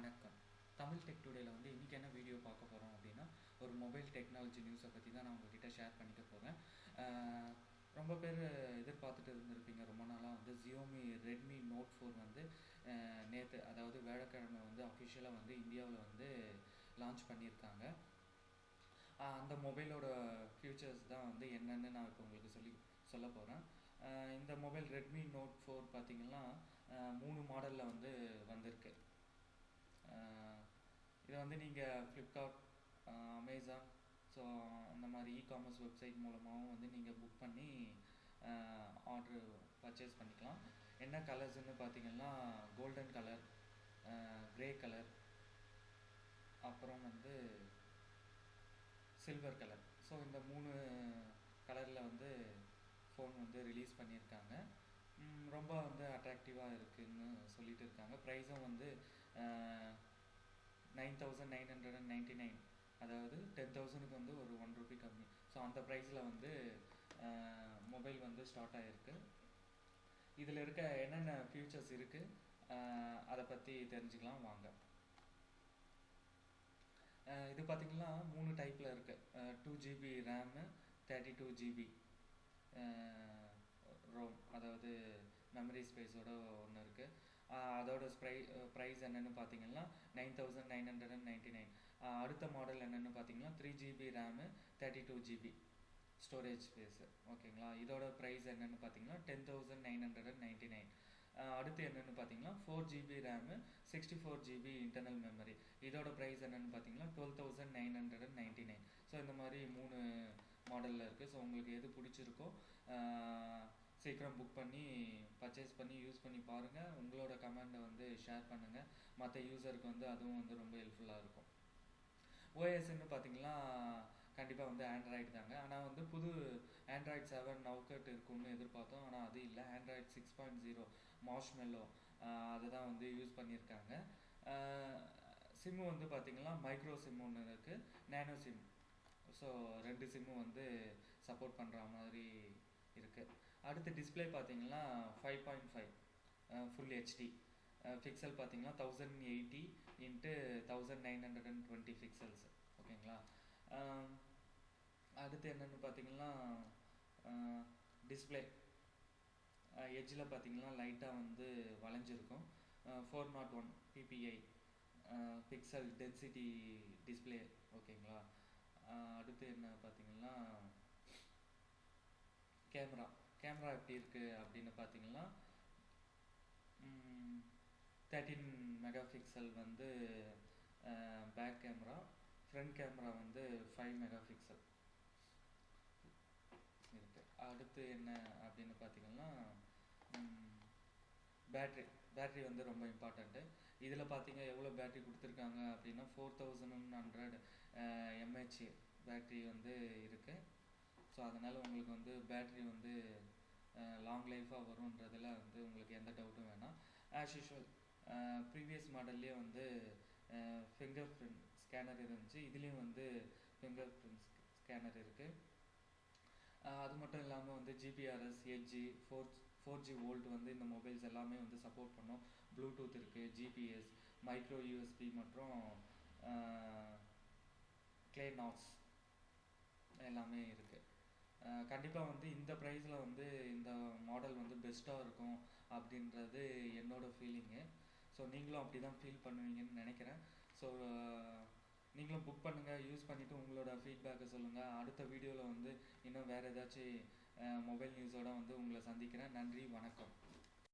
வணக்கம். தமிழ் டெக் டுடேல வந்து இன்றைக்கி என்ன வீடியோ பார்க்க போகிறோம் அப்படின்னா ஒரு மொபைல் டெக்னாலஜி நியூஸை பற்றி தான் நான் உங்ககிட்ட ஷேர் பண்ணிக்க போகிறேன் ரொம்ப பேர் எதிர்பார்த்துட்டு இருந்திருப்பீங்க. ரொம்ப நாளாக வந்து ஜியோமி ரெட்மி நோட் ஃபோர் வந்து நேற்று அதாவது வேலைக்கிழமை வந்து அஃபிஷியலாக வந்து இந்தியாவில் வந்து லான்ச் பண்ணியிருக்காங்க. அந்த மொபைலோட ஃபியூச்சர்ஸ் தான் வந்து என்னென்னு நான் இப்போ உங்களுக்கு சொல்லி சொல்ல போகிறேன் இந்த மொபைல் ரெட்மி நோட் ஃபோர் பார்த்திங்கன்னா மூணு மாடலில் வந்து வந்திருக்கு. வந்து நீங்கள் ஃப்ளிப்கார்ட் அமேசான் ஸோ அந்த மாதிரி இ காமர்ஸ் வெப்சைட் மூலமாகவும் வந்து நீங்கள் புக் பண்ணி ஆர்டர் பர்ச்சேஸ் பண்ணிக்கலாம். என்ன கலர்ஸ்ன்னு பார்த்தீங்கன்னா கோல்டன் கலர் க்ரே கலர் அப்புறம் வந்து சில்வர் கலர் ஸோ இந்த மூணு கலரில் வந்து ஃபோன் வந்து ரிலீஸ் பண்ணியிருக்காங்க. ரொம்ப வந்து அட்ராக்டிவாக இருக்குன்னு சொல்லிட்டு இருக்காங்க. ப்ரைஸும் வந்து nine thousand nine hundred and nine அதாவது டென் தௌசண்ட்க்கு வந்து ஒரு ஒன் ருபி கம்மி. ஸோ அந்த ப்ரைஸில் வந்து மொபைல் வந்து ஸ்டார்ட் ஆகிருக்கு இதில் இருக்க என்னென்ன ஃபியூச்சர்ஸ் இருக்குது அதை பற்றி தெரிஞ்சுக்கலாம் வாங்க. இது பார்த்தீங்கன்னா மூணு டைப்பில் இருக்குது two GB RAM thirty two GB ROM அதாவது மெமரி ஸ்பேஸோட ஒன்று இருக்குது அதோட ஸ்ப்ரை ப்ரைஸ் என்னென்னு பார்த்தீங்கன்னா nine thousand nine hundred and ninety nine அடுத்த மாடல் என்னென்னு பார்த்தீங்கன்னா three GB RAM thirty two GB storage space ஓகேங்களா? இதோட ப்ரைஸ் என்னென்னு பார்த்தீங்கன்னா ten thousand nine hundred and ninety nine அடுத்து என்னென்னு பார்த்தீங்கன்னா four GB RAM sixty four GB internal memory இதோட ப்ரைஸ் என்னென்னு பார்த்தீங்கன்னா twelve thousand nine hundred and ninety nine so இந்த மாதிரி மூணு மாடலில் இருக்குது ஸோ உங்களுக்கு எது பிடிச்சிருக்கோ சீக்கிரம் புக் பண்ணி பர்ச்சேஸ் பண்ணி யூஸ் பண்ணி பாருங்கள் உங்களோட கமெண்டை வந்து ஷேர் பண்ணுங்கள் மற்ற யூஸருக்கு வந்து அதுவும் வந்து ரொம்ப ஹெல்ப்ஃபுல்லாக இருக்கும். ஓஎஸ்ன்னு பார்த்தீங்கன்னா கண்டிப்பாக வந்து ஆண்ட்ராய்டு தாங்க. ஆனால் வந்து புது ஆண்ட்ராய்ட் செவன் நவுக்கட் இருக்கும்னு எதிர்பார்த்தோம். ஆனால் அது இல்லை. Android six point zero Marshmallow அதை தான் வந்து யூஸ் பண்ணியிருக்காங்க. சிம்மு வந்து பார்த்தீங்கன்னா மைக்ரோ சிம் ஒன்று இருக்குது நேனோ சிம் ஸோ ரெண்டு சிம்மும் வந்து சப்போர்ட் பண்ணுற மாதிரி இருக்குது அடுத்து டிஸ்பிளே பார்த்தீங்கன்னா five point five full HD pixel பார்த்தீங்கன்னா thousand eighty into thousand nine hundred and twenty pixels ஓகேங்களா அடுத்து என்னென்னு பார்த்தீங்கன்னா டிஸ்பிளே எட்ஜில் பார்த்தீங்கன்னா லைட்டாக வந்து வளைஞ்சிருக்கும். Four nought one PPI pixel density display ஓகேங்களா அடுத்து என்ன பார்த்தீங்கன்னா கேமரா. கேமரா எப்படி இருக்குது அப்படின்னு பார்த்தீங்கன்னா தேர்ட்டீன் மெகா பிக்சல் வந்து பேக் கேமரா ஃப்ரண்ட் கேமரா வந்து ஃபைவ் மெகா பிக்சல் இருக்கு. அடுத்து என்ன அப்படின்னு பார்த்தீங்கன்னா பேட்ரி பேட்ரி வந்து ரொம்ப இம்பார்ட்டண்ட்டு இதில் பார்த்தீங்க எவ்வளோ பேட்ரி கொடுத்துருக்காங்க அப்படின்னா four thousand hundred MH battery வந்து இருக்குது ஸோ அதனால் உங்களுக்கு வந்து பேட்ரி வந்து லாங் லைஃபாக வரும்ன்றதில் வந்து உங்களுக்கு எந்த டவுட்டும் வேணாம். ஆஸ் யூஷுவல் ப்ரீவியஸ் மாடல்லே வந்து ஃபிங்கர் பிரிண்ட் ஸ்கேனர் இருந்துச்சு. இதுலேயும் வந்து ஃபிங்கர் பிரிண்ட் ஸ்கேனர் இருக்குது அது மட்டும் இல்லாமல் வந்து GPRS edge four four G VoLTE வந்து இந்த மொபைல்ஸ் எல்லாமே வந்து சப்போர்ட் பண்ணோம். ப்ளூடூத் இருக்குது ஜிபிஎஸ் மைக்ரோ யூஎஸ்பி மற்றும் கிளேனாக்ஸ் எல்லாமே இருக்குது கண்டிப்பாக வந்து இந்த ப்ரைஸில் வந்து இந்த மாடல் வந்து பெஸ்ட்டாக இருக்கும் அப்படின்றது என்னோட ஃபீலிங்கு ஸோ நீங்களும் அப்படி தான் ஃபீல் பண்ணுவீங்கன்னு நினைக்கிறேன். ஸோ நீங்களும் புக் பண்ணுங்கள் யூஸ் பண்ணிவிட்டு உங்களோட ஃபீட்பேக்கை சொல்லுங்கள் அடுத்த வீடியோவில் வந்து இன்னும் வேறு ஏதாச்சும் மொபைல் நியூஸோட வந்து உங்களை சந்திக்கிறேன். நன்றி வணக்கம்.